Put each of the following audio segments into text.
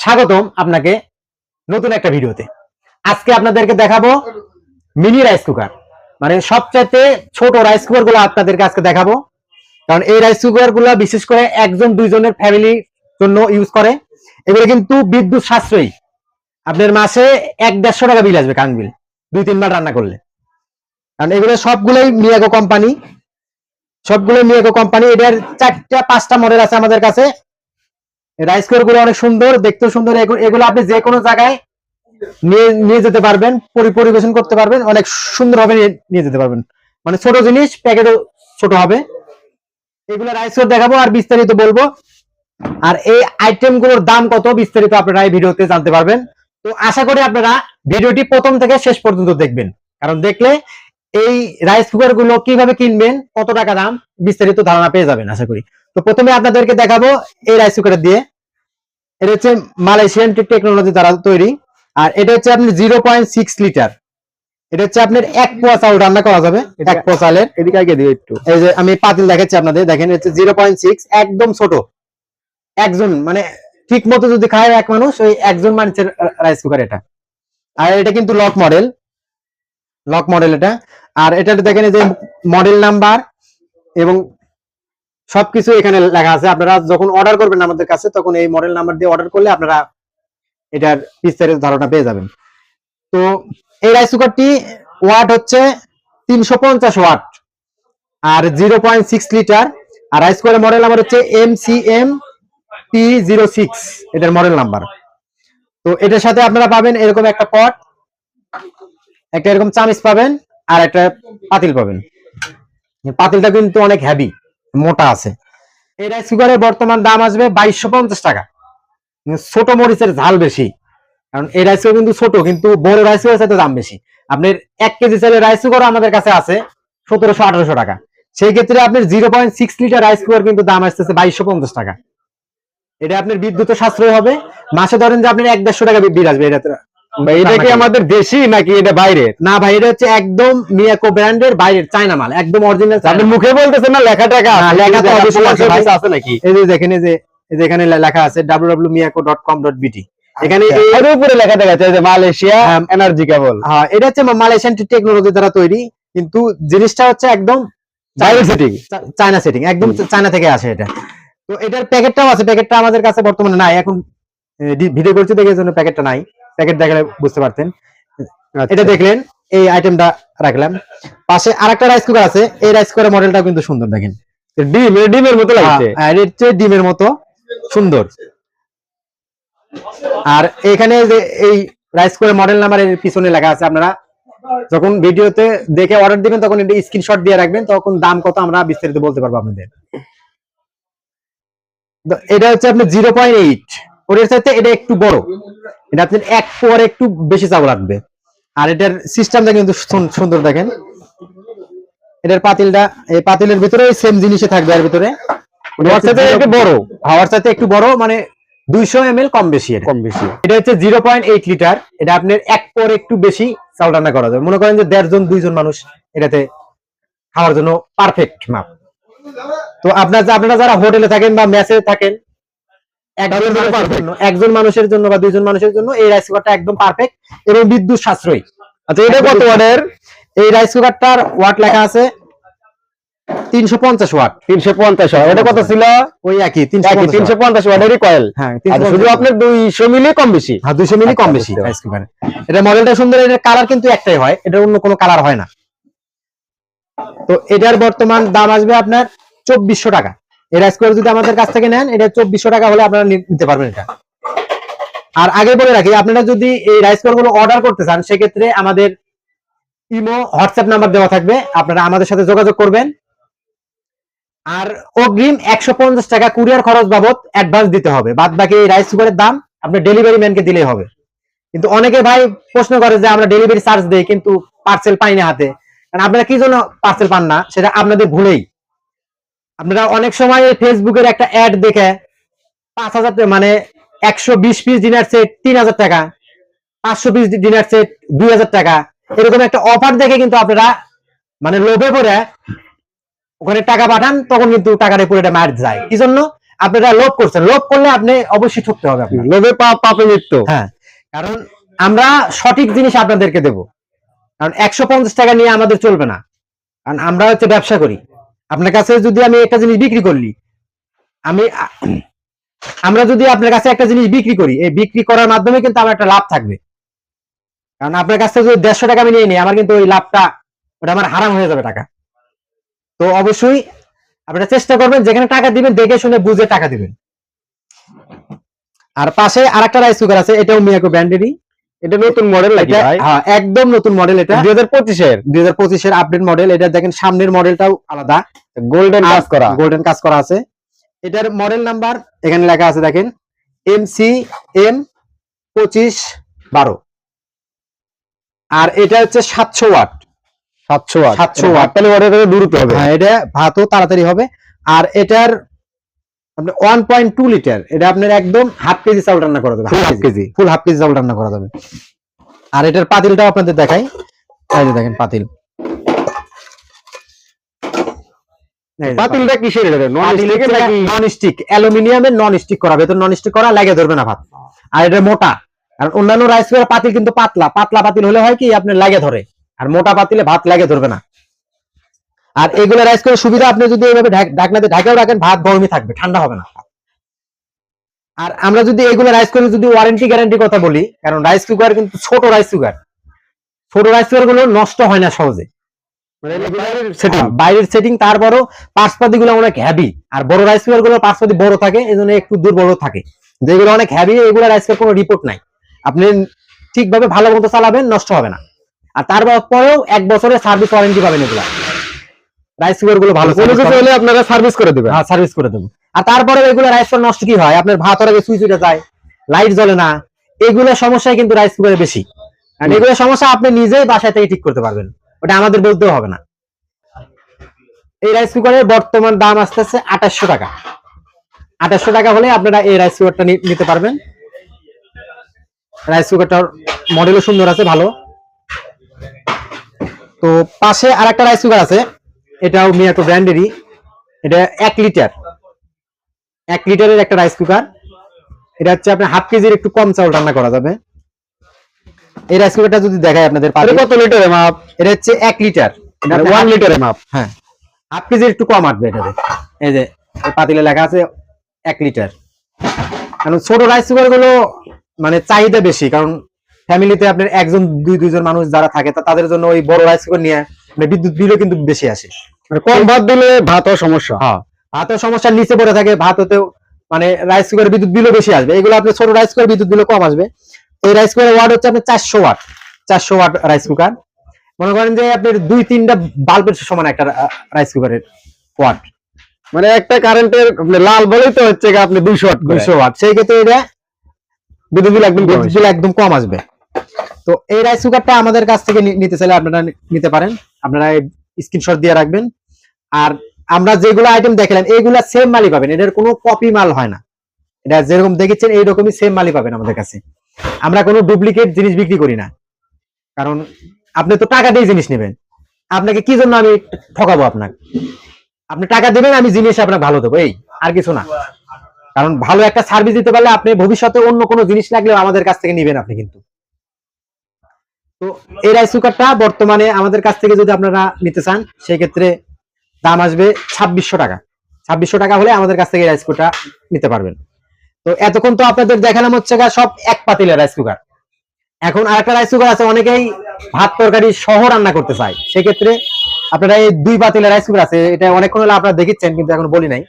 স্বাগতম আপনাকে নতুন একটা ভিডিওতে। আজকে আপনাদেরকে দেখাবো মিনি রাইস কুকার মানে সবচাইতে ছোট রাইস কুকারগুলো আপনাদেরকে আজকে দেখাবো। কারণ এই রাইস কুকারগুলো বিশেষ করে একজন দুইজনের ফ্যামিলির জন্য ইউজ করে। এগুলো কিন্তু বিদ্যুৎ সাশ্রয়ী। আপনার মাসে এক দেড়শো টাকা বিল আসবে কারেন্ট বিল দুই, তিনবার রান্না করলে। কারণ এগুলো সবগুলোই মিয়াগো কোম্পানি সবগুলো মিয়াগো কোম্পানি এটার চারটা, পাঁচটা মডেল আছে আমাদের কাছে। রাইস কুকারগুলো অনেক সুন্দর, দেখতেও সুন্দর। এগুলো আপনি যে কোনো জায়গায় নিয়ে যেতে পারবেন পরিবেশন করতে পারবেন, অনেক সুন্দরভাবে নিয়ে- নিয়ে যেতে পারবেন। মানে ছোট জিনিস, প্যাকেটও ছোট হবে। এগুলো রাইস কুকার দেখাবো আর বিস্তারিত বলব। আর এই আইটেমগুলোর দাম কত, বিস্তারিত আপনারা এই ভিডিওতে জানতে পারবেন। তো আশা করি আপনারা ভিডিওটি প্রথম থেকে শেষ পর্যন্ত দেখবেন। কারণ দেখলে এই রাইস কুকারগুলো কীভাবে কিনবেন, কত টাকা দাম, বিস্তারিত ধারণা পেয়ে যাবেন, আশা করি। তো প্রথমে আপনাদেরকে দেখাবো এই রাইস কুকার দিয়ে। এটা হচ্ছে মালয়েশিয়ান টেকনোলজি দ্বারা তৈরি। আর এটা হচ্ছে আপনি জিরো পয়েন্ট সিক্স লিটার এটা হচ্ছে আপনার এক পোয়া চাউল রান্না করা যাবে এক পোয়া চালের। এদিকে আগে দিও একটু। এই যে আমি পাতিল দেখাচ্ছি আপনাদের দেখেন হচ্ছে জিরো পয়েন্ট সিক্স একদম ছোট। একজন মানে ঠিক মতো যদি খায় এক মানুষ ওই একজন মানুষের রাইস কুকার এটা। আর এটা কিন্তু লক মডেল লক মডেল এটা। আর এটা দেখেন এই যে মডেল নাম্বার এবং সবকিছু এখানে লেখা আছে। আপনারা যখন অর্ডার করবেন আমাদের কাছে, তখন এই মডেল নাম্বার দিয়ে অর্ডার করলে আপনারা এটার বিস্তারিত ধারণা পেয়ে যাবেন। তো এই রাইস কুকারটি ওয়াট হচ্ছে তিনশো পঞ্চাশ ওয়াট আর জিরো পয়েন্ট সিক্স লিটার আর রাইস কুকারের মডেল নাম্বার হচ্ছে M C M P zero six এটার মডেল নাম্বার তো এটার সাথে আপনারা পাবেন এরকম একটা পট একটা এরকম চামিচ পাবেন আর একটা পাতিল পাবেন। পাতিলটা কিন্তু অনেক হেভি মোটা আছে। এই রাইস কুকারের বর্তমান দাম আসবে বাইশশো পঞ্চাশ টাকা। ছোট মরিচের ঝাল বেশি। কারণ এই রাইস কুকার কিন্তু ছোট, কিন্তু বড় রাইস কুকারের সাথে দাম বেশি। আপনার এক কেজি চালের রাইস কুকার আমাদের কাছে আছে সতেরোশো, আঠারোশো টাকা। সেই ক্ষেত্রে আপনার zero point six litre rice cooker কিন্তু দাম আসতেছে বাইশশো পঞ্চাশ টাকা। এটা আপনার বিদ্যুৎ সাশ্রয় হবে। মাসে ধরেন যে আপনার এক দেড়শো টাকা বিল আসবে, এটা ভাই, এটা কি আমাদের দেশি নাকি এটা বাইরে না ভাই এটা হচ্ছে একদম মিয়াকো ব্র্যান্ডের বাইরের চায়না মাল একদম অরিজিনাল আপনি মুখে বলতেছেন না লেখা টাকা লেখা তো অবশ্যই আছে নাকি? এই যে দেখেন এই যে এই যে এখানে লেখা আছে www.miyako.com.bt এখানে এই এর উপরে লেখা দেখা যাচ্ছে যে মালয়েশিয়া হ্যাঁ। এনার্জি কেবল হ্যাঁ এটা হচ্ছে মালয়েশিয়ান টেকনোলজি দ্বারা তৈরি কিন্তু জিনিসটা হচ্ছে একদম বাইরের সেটিং চায়না সেটিং একদম চায়না থেকে আসে এটা। তো এটার প্যাকেটটাও আছে প্যাকেটটা আমাদের কাছে বর্তমানে নাই এখন ভিডিও করছি দেখে জন্য প্যাকেটটা নাই। প্যাকেট দেখলে বুঝতে পারতেন। এটা দেখলেন এই আইটেমটা রাখলাম। পাশে আরেকটা রাইস কুকার আছে এই রাইস কুকারের মডেলটা কিন্তু সুন্দর দেখেন। ডিম ডিমের মতো লাগছে? হ্যাঁ, আর এর ডিমের মতো সুন্দর। আর এখানে যে এই রাইস কুকারের মডেল নাম্বার এর পিছনে লেখা আছে আপনারা যখন ভিডিওতে দেখে অর্ডার দিবেন তখন এটা স্ক্রিনশট দিয়ে রাখবেন তখন দাম কত আমরা বিস্তারিত বলতে পারব আপনাদের। এটা হচ্ছে আপনার জিরো পয়েন্ট এইট ওটার সাথে এটা একটু বড়। এটা আপনার এক পর একটু বেশি চাপ লাগবে। আর এটার সিস্টেমটা কিন্তু সুন্দর দেখেন। এটার পাতিলটা এই পাতিলের ভিতরে সেম জিনিসে থাকবে এর ভিতরে। ওর সাথে একটু বড়। হাওয়ার সাথে একটু বড় মানে দুইশো এম কম বেশি কম বেশি। এটা হচ্ছে জিরো পয়েন্ট এইট লিটার এটা আপনার এক পর একটু বেশি রান্না করা যাবে মনে করেন যে দেড়জন দুইজন মানুষ এটাতে খাওয়ার জন্য পারফেক্ট মাপ। তো আপনার আপনারা যারা হোটেলে থাকেন বা মেসে থাকেন একজন মানুষের জন্য বা দুইজন মানুষের জন্য এই রাইস কুকারটা একদম পারফেক্ট এবং বিদ্যুৎ সাশ্রয়ী। আচ্ছা এটা কত ওয়াটের এই রাইস কুকারটার ওয়াট লেখা আছে তিনশো পঞ্চাশ ওয়াট তিনশো পঞ্চাশ এটা কত ছিল? ওই একই তিনশো পঞ্চাশ ওয়াটেরই কয়েল হ্যাঁ আচ্ছা, শুধু আপনার দুইশো মিলি কম বেশি? হ্যাঁ দুইশো মিলি কম আচ্ছা, বেশি রাইস কুকারে এটা মডেলটা সুন্দর এটার কালার কিন্তু একটাই হয় এটা অন্য কোনো কালার হয় না। তো এটার বর্তমান দাম আসবে আপনার চব্বিশশো টাকা। এই রাইস কুকার যদি আমাদের কাছ থেকে নেন, এটা চব্বিশশো টাকা হলে আপনারা নিতে পারবেন এটা। আর আগে বলে রাখি, আপনারা যদি এই রাইসগুলো অর্ডার করতে চান, সেক্ষেত্রে আমাদের ইমো, হোয়াটসঅ্যাপ নাম্বার দেওয়া থাকবে। আপনারা আমাদের সাথে যোগাযোগ করবেন। আর অগ্রিম একশো পঞ্চাশ টাকা কুরিয়ার খরচ বাবদ অ্যাডভান্স দিতে হবে। বাদ বাকি এই রাইস কুকারের দাম আপনার ডেলিভারি ম্যানকে দিলেই হবে। কিন্তু অনেকে ভাই প্রশ্ন করে যে আমরা ডেলিভারি চার্জ দেই, কিন্তু পার্সেল পাই না হাতে। কারণ আপনারা কি জন্য পার্সেল পান না, সেটা আপনাদের ভুলেই। আপনারা অনেক সময় ফেসবুকের একটা অ্যাড দেখে পাঁচ হাজার মানে একশো বিশ পিস ডিনার সেট তিন হাজার টাকা পাঁচশো পিস ডিনার সেট দুই হাজার টাকা এরকম একটা অফার দেখে কিন্তু আপনারা মানে লোভে পড়ে ওখানে টাকা পাঠান তখন কিন্তু টাকাটা পুরোটা মার যায়। কি জন্য? আপনারা লোভ করছেন। লোভ করলে আপনি অবশ্যই ঠকতে হবে আপনার লোভে পাপ পাপে মৃত্যু হ্যাঁ। কারণ আমরা সঠিক জিনিস আপনাদেরকে দেব। কারণ একশো পঞ্চাশ টাকা নিয়ে আমাদের চলবে না। কারণ আমরা হচ্ছে ব্যবসা করি। আপনার কাছে যদি আমি একটা জিনিস বিক্রি করলি, আমি আমরা যদি আপনার কাছে একটা জিনিস বিক্রি করি, এই বিক্রি করার মাধ্যমে কিন্তু আমার একটা লাভ থাকবে। কারণ আপনার কাছ থেকে যদি দেড়শো টাকা আমি নিয়ে নিই, আমার কিন্তু ওই লাভটা, ওটা আমার হারাম হয়ে যাবে টাকা। তো অবশ্যই আপনারা চেষ্টা করবেন, যেখানে টাকা দিবেন, দেখে শুনে বুঝে টাকা দিবেন। আর পাশে আরেকটা রাইস কুকার আছে, এটাও মিয়াকো ব্র্যান্ডেরই এটা নতুন মডেল এটা হ্যাঁ একদম নতুন মডেল এটা। দুই হাজার পঁচিশের? দুই হাজার পঁচিশের আপডেট মডেল এটা দেখেন সামনের মডেলটাও আলাদা। গোল্ডেন কাজ করা। গোল্ডেন কাজ করা আছে। এটার মডেল নাম্বার এখানে লেখা আছে দেখেন এম সি এম পঁচিশ বারো। আর এটা হচ্ছে সাতশো ওয়াট সাতশো ওয়াট 700 ওয়াট। তাহলে দ্রুত হবে। হ্যাঁ এটা ভাতও তাড়াতাড়ি হবে। আর এটার পয়েন্ট টু লিটার এটা আপনার একদম হাফ কেজি চাউল রান্না করা যাবে কেজি। ফুল হাফ কেজি চাউল রান্না করা যাবে। আর এটার পাতিলটাও আপনাদের দেখাই। এই যে দেখেন পাতিল। পাতিলটা কিসের এটা? নন স্টিক নাকি? নন স্টিক অ্যালুমিনিয়ামের নন স্টিক করা ভেতর নন স্টিক করা লাগে ধরবে না ভাত। আর এটা মোটা। আর অন্যান্য রাইস কুকার পাতিল কিন্তু পাতলা। পাতলা পাতিল হলে হয় কি আপনার লাগে ধরে। আর মোটা পাতিলে ভাত লাগে ধরবে না। আর এগুলো রাইস কুকারের সুবিধা আপনি যদি এইভাবে ঢাকনাতে ঢাকেও রাখেন ভাত গরমই থাকবে ঠান্ডা হবে না। আর আমরা যদি এগুলো রাইস কুকার যদি ওয়ারেন্টি গ্যারান্টি কথা বলি কারণ রাইস কুকার কিন্তু ছোট রাইস কুকার ছোট রাইস কুকারগুলো নষ্ট হয় না সহজে। হ্যাঁ, বাইরের সেটিং তারপরও পার্সপাতি গুলো অনেক হ্যাভি আর বড় রাইস কুকারগুলো পার্সপাতি বড় থাকে এই জন্য একটু দুর্বল থাকে। যেগুলো অনেক হ্যাভি এগুলো রাইস কুকার কোনো রিপোর্ট নাই। আপনি ঠিকভাবে ভালো মতো চালাবেন নষ্ট হবে না। আর তারপরেও এক বছরের সার্ভিস ওয়ারেন্টি পাবেন এগুলা। রাইস কুকারগুলো ভালো কোনো কিছু হলে আপনারা সার্ভিস করে দিবেন। হ্যাঁ সার্ভিস করে দেবো। আর তারপরে এগুলো রাইস কুকার নষ্ট কি হয়? আপনার ভাত সুইচ উঠে যায় লাইট জ্বলে না। এগুলো সমস্যায় কিন্তু রাইস কুকারে বেশি। আর এগুলো সমস্যা আপনি নিজেই থেকে ঠিক করতে পারবেন। ওটা আমাদের বলতেও হবে না। এই রাইস কুকারের বর্তমান দাম আসতেছে আঠাশশো টাকা। আঠাশশো টাকা হলে আপনারা এই রাইস কুকারটা নিতে পারবেন। রাইস কুকারটার মডেলও সুন্দর আছে ভালো। তো পাশে আরেকটা রাইস কুকার আছে। এটাও মিয়াকো ব্র্যান্ডেরই। এটা এক লিটার। এক লিটারের একটা রাইস কুকার এটা হচ্ছে আপনার হাফ কেজির একটু কম চাউল রান্না করা যাবে। এই রাইস কুকারটা যদি দেখায় আপনাদের কত লিটারের মাপ এটা হচ্ছে এক লিটার। ওয়ান লিটারের মাপ হ্যাঁ। হাফ কেজির একটু কম আসবে এটাতে। এই যে পাতিলে লেখা আছে এক লিটার। কারণ ছোট রাইস কুকারগুলো মানে চাহিদা বেশি। কারণ ফ্যামিলিতে আপনার একজন দুই দুইজন মানুষ যারা থাকে তা তাদের জন্য ওই বড় রাইস কুকার নিয়ে মানে বিদ্যুৎ বিলও কিন্তু বেশি আসে। মানে কম ভাত দিলে ভাত হওয়ার সমস্যা। হ্যাঁ ভাতের সমস্যা নিচে পড়ে থাকে ভাত হতেও মানে রাইস কুকারের বিদ্যুৎ বিলও বেশি আসবে। এগুলো আপনি ছোট রাইস কুকার বিদ্যুৎ বিলও কম আসবে। এই রাইস কুকারের ওয়াট হচ্ছে আপনার চারশো ওয়াট চারশো ওয়াট রাইস কুকার মনে করেন যে আপনার দুই তিনটা বাল্বের সমান একটা রাইস কুকারের ওয়াট মানে একটা কারেন্টের লাল বলেই তো হচ্ছে আপনি দুইশো ওয়াট দুইশো ওয়াট সেই ক্ষেত্রে এটা বিদ্যুৎ বিল একদম বিদ্যুৎ বিল একদম কম আসবে। তো এই রাইস কুকারটা আমাদের কাছ থেকে নিতে চাইলে আপনারা নিতে পারেন। আপনারা স্ক্রিনশট দিয়ে রাখবেন। আর আমরা যেগুলো আইটেম দেখালাম এইগুলা সেম মালই পাবেন। এটার কোনো কপি মাল হয় না। এটা যেরকম দেখেছেন, এইরকমই সেম মালই পাবেন আমাদের কাছে। আমরা কোনো ডুপ্লিকেট জিনিস বিক্রি করি না। কারণ আপনি তো টাকা দিয়ে জিনিস নেবেন। আপনাকে কি জন্য আমি ঠকাবো আপনাকে? আপনি টাকা দেবেন, আমি জিনিস আপনাকে ভালো দেবো। এই, আর কিছু না। কারণ ভালো একটা সার্ভিস দিতে পারলে আপনি ভবিষ্যতে অন্য কোনো জিনিস লাগলেও আমাদের কাছ থেকে নিবেন আপনি কিন্তু। তো এই রাইস কুকারটা বর্তমানে আমাদের কাছ থেকে যদি আপনারা নিতে চান সেই ক্ষেত্রে দাম আসবে ছাব্বিশশো টাকা। ছাব্বিশশো টাকা হলে আমাদের কাছ থেকে রাইস কুকারটা নিতে পারবেন। তো এতক্ষণ তো আপনাদের দেখালাম হচ্ছে সব এক পাতিলের রাইস কুকার এখন আরেকটা রাইস কুকার আছে অনেকেই ভাত তরকারি সহ রান্না করতে চায়। সেক্ষেত্রে আপনারা এই দুই পাতিলের রাইস কুকার আছে এটা অনেকক্ষণ হলে আপনারা দেখেছেন কিন্তু এখন বলি নাই।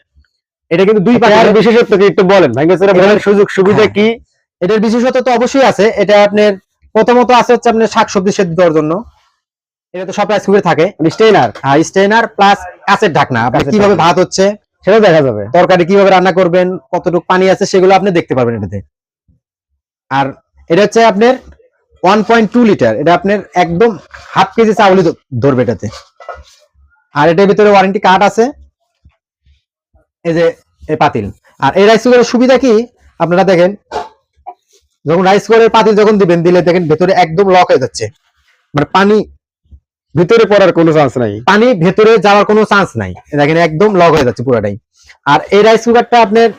এটা কিন্তু দুই আর পাতিলের বিশেষত্ব কি একটু বলেন ভাই সুযোগ সুবিধা হ্যাঁ। কি? এটার বিশেষত্ব তো অবশ্যই আছে। এটা আপনার প্রথমত আছে হচ্ছে আপনার শাকসবজি সেদ্ধ দেওয়ার জন্য। এটা তো সব রাইস কুকারে থাকে। স্টেইনার হ্যাঁ স্টেনার প্লাস কাঁচের ঢাকনা। আপনি কীভাবে ভাত হচ্ছে সেটা দেখা যাবে। তরকারি কীভাবে রান্না করবেন কতটুকু পানি আছে সেগুলো আপনি দেখতে পারবেন এটাতে। আর এটা হচ্ছে আপনার ওয়ান পয়েন্ট টু লিটার এটা আপনার একদম হাফ কেজি চাউলই ধ- ধরবে এটাতে। আর এটার ভিতরে ওয়ারেন্টি কার্ড আছে। এই যে এই পাতিল। আর এই রাইস কুকারের সুবিধা কি? আপনারা দেখেন যখন রাইস কুকারের পাতিল যখন দিবেন, দিলে দেখেন ভেতরে একদম লক হয়ে যাচ্ছে। মানে পানি ভিতরে পড়ার কোনো চান্স নাই। পানি ভেতরে যাওয়ার কোনো চান্স নাই। দেখেন একদম লক হয়ে যাচ্ছে পুরোটাই। আর এই রাইস কুকারটা আপনার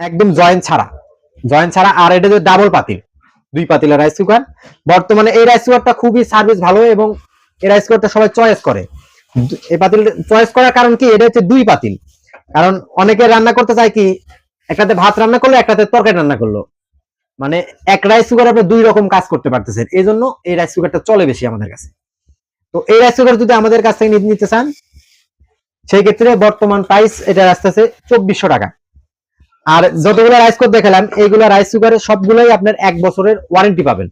একদম জয়েন্ট ছাড়া। জয়েন্ট ছাড়া, আর এটা যে ডাবল পাতিল, দুই পাতিলের রাইস কুকার বর্তমানে এই রাইস কুকারটা খুবই সার্ভিস ভালো এবং এই রাইস কুকারটা সবাই চয়েস করে। এই পাতিল চয়েস করার কারণ কি? এটা হচ্ছে দুই পাতিল। কারণ অনেকে রান্না করতে চায় কি, একটাতে ভাত রান্না করল, একটাতে তরকারি রান্না করল। মানে এক রাইস কুকার আপনি দুই রকম কাজ করতে পারতেছেন। এই জন্য এই রাইস কুকারটা চলে বেশি আমাদের কাছে। তো এই রাইস কুকার যদি আমাদের কাছ থেকে নিতে- চান, সেই ক্ষেত্রে বর্তমান প্রাইস এটা আসতেছে চব্বিশশো টাকা। আর যতগুলো রাইস কুকার দেখালাম, এইগুলো রাইস কুকারের সবগুলোই আপনার এক বছরের ওয়ারেন্টি পাবেন।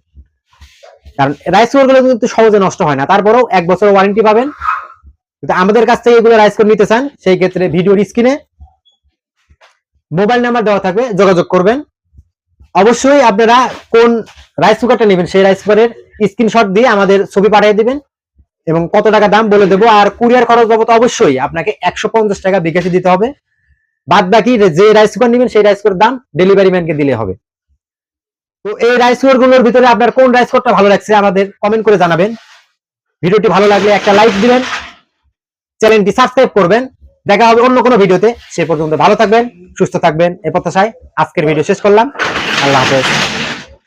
কারণ রাইস কুকারগুলো কিন্তু সহজে নষ্ট হয় না। তারপরেও এক বছরের ওয়ারেন্টি পাবেন। কিন্তু আমাদের কাছ থেকে এগুলো রাইস কুকার নিতে চান, সেই ক্ষেত্রে ভিডিওর স্ক্রিনে মোবাইল নাম্বার দেওয়া থাকবে, যোগাযোগ করবেন। অবশ্যই আপনারা কোন রাইস কুকারটা নেবেন, সেই রাইস কুকারের স্ক্রিনশট দিয়ে আমাদের ছবি পাঠিয়ে দিবেন এবং কত টাকা দাম বলে দেবো। আর কুরিয়ার খরচ বাবদ অবশ্যই আপনাকে একশো পঞ্চাশ টাকা বিকাশে দিতে হবে। বাদ বাকি যে রাইস কুকার নেবেন, সেই রাইস কুকার দাম ডেলিভারি ম্যানকে দিলে হবে। তো এই রাইস কুকারগুলোর ভিতরে আপনার কোন রাইস কুকারটা ভালো লাগছে আমাদের কমেন্ট করে জানাবেন। ভিডিওটি ভালো লাগলে একটা লাইক দিবেন। চ্যানেলটি সাবস্ক্রাইব করবেন। দেখা হবে অন্য কোনো ভিডিওতে। সে পর্যন্ত ভালো থাকবেন, সুস্থ থাকবেন, এ প্রত্যাশায় আজকের ভিডিও শেষ করলাম। আল্লাহ হাফেজ।